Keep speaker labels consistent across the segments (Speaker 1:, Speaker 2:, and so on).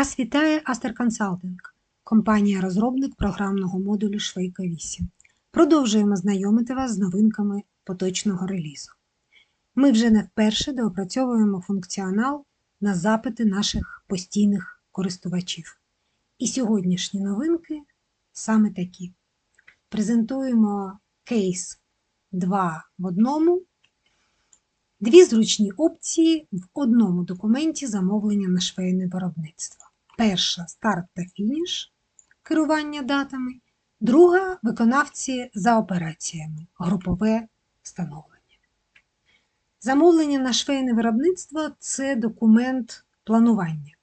Speaker 1: Вас вітає Aster Consulting, компанія-розробник програмного модулю Швейка 8. Продовжуємо знайомити вас з новинками поточного релізу. Ми вже не вперше доопрацьовуємо функціонал на запити наших постійних користувачів. І сьогоднішні новинки саме такі. Презентуємо кейс 2 в одному, дві зручні опції в одному документі замовлення на швейне виробництво. Перша старт та фініш керування датами, друга виконавці за операціями, групове встановлення. Замовлення на швейне виробництво це документ планування.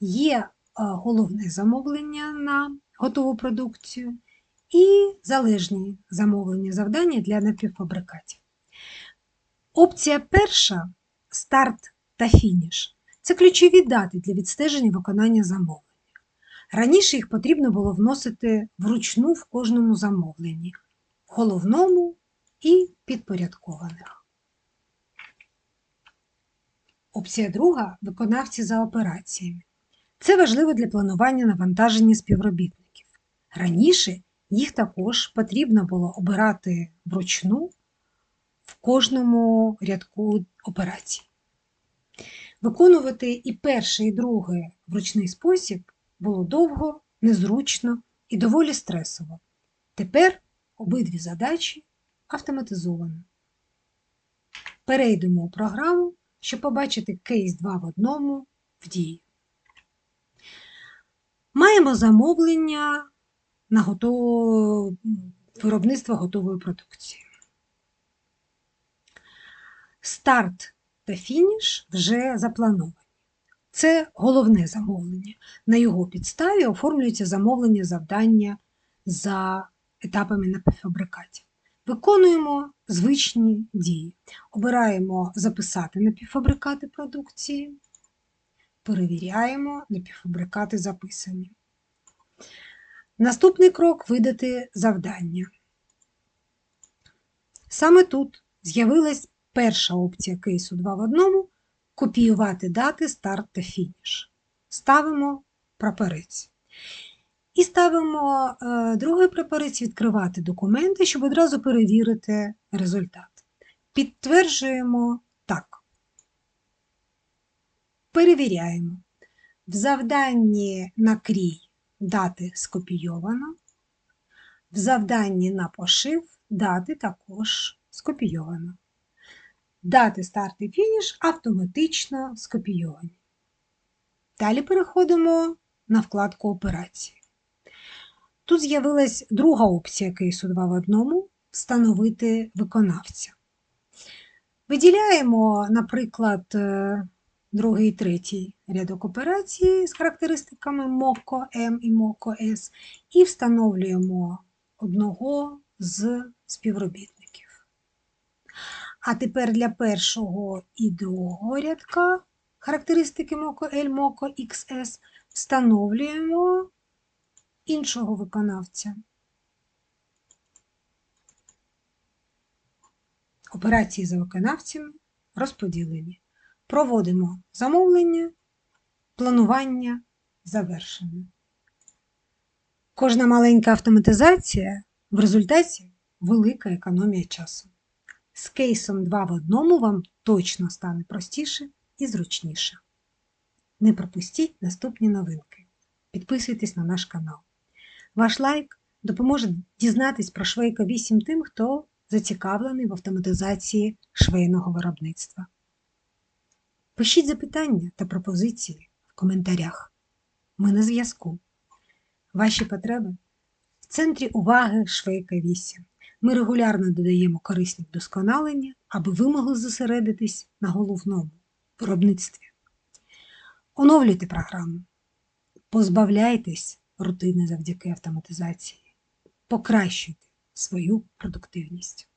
Speaker 1: Є е, головне замовлення на готову продукцію і залежні замовлення завдання для напівфабрикатів. Опція перша старт та фініш це ключові дати для відстеження виконання замовлення. Раніше їх потрібно було вносити вручну в кожному замовленні, в головному і підпорядкованих. Опція друга виконавці за операціями. Це важливо для планування навантаження співробітників. Раніше їх також потрібно було обирати вручну в кожному рядку операцій. Виконувати і перший, і другий вручний спосіб було довго, незручно і доволі стресово. Тепер обидві задачі автоматизовано. Перейдемо у програму, щоб побачити кейс 2 в одному в дії. Маємо замовлення на готове виробництво готової продукції. Старт та фініш вже заплановані. Це головне замовлення. На його підставі оформлюється замовлення завдання за етапами напівфабрикатів. Виконуємо звичні дії. Обираємо записати напівфабрикати продукції, перевіряємо напівфабрикати записані. Наступний крок видати завдання. Саме тут з'явилась перша опція кейсу 2 в одному копіювати дати старт та фініш. Ставимо прапорець. І ставимо е, другий прапорець відкривати документи, щоб одразу перевірити результат. Підтверджуємо так. Перевіряємо. В завданні на крій дати скопійовано, в завданні на пошив дати також скопійовано. Дати старт і фініш автоматично скопійовані. Далі переходимо на вкладку операції. Тут з'явилась друга опція кейсу 2 в одному встановити виконавця. Виділяємо, наприклад, е, другий і третій рядок операції з характеристиками МОКО М і МОКО С і встановлюємо одного з співробітників. А тепер для першого і другого рядка характеристики МОКО L, МОКО XS встановлюємо іншого виконавця. Операції за виконавцями розподілені. Проводимо замовлення, планування завершено. Кожна маленька автоматизація в результаті велика економія часу. З кейсом 2 в одному вам точно стане простіше і зручніше. Не пропустіть наступні новинки. Підписуйтесь на наш канал. Ваш лайк допоможе дізнатись про Швейка 8 тим, хто зацікавлений в автоматизації швейного виробництва. Пишіть запитання та пропозиції в коментарях. Ми на зв'язку. Ваші потреби в центрі уваги Швейка 8. Ми регулярно додаємо корисні вдосконалення, аби ви могли зосередитись на головному виробництві. Оновлюйте програму, позбавляйтесь рутини завдяки автоматизації, покращуйте свою продуктивність.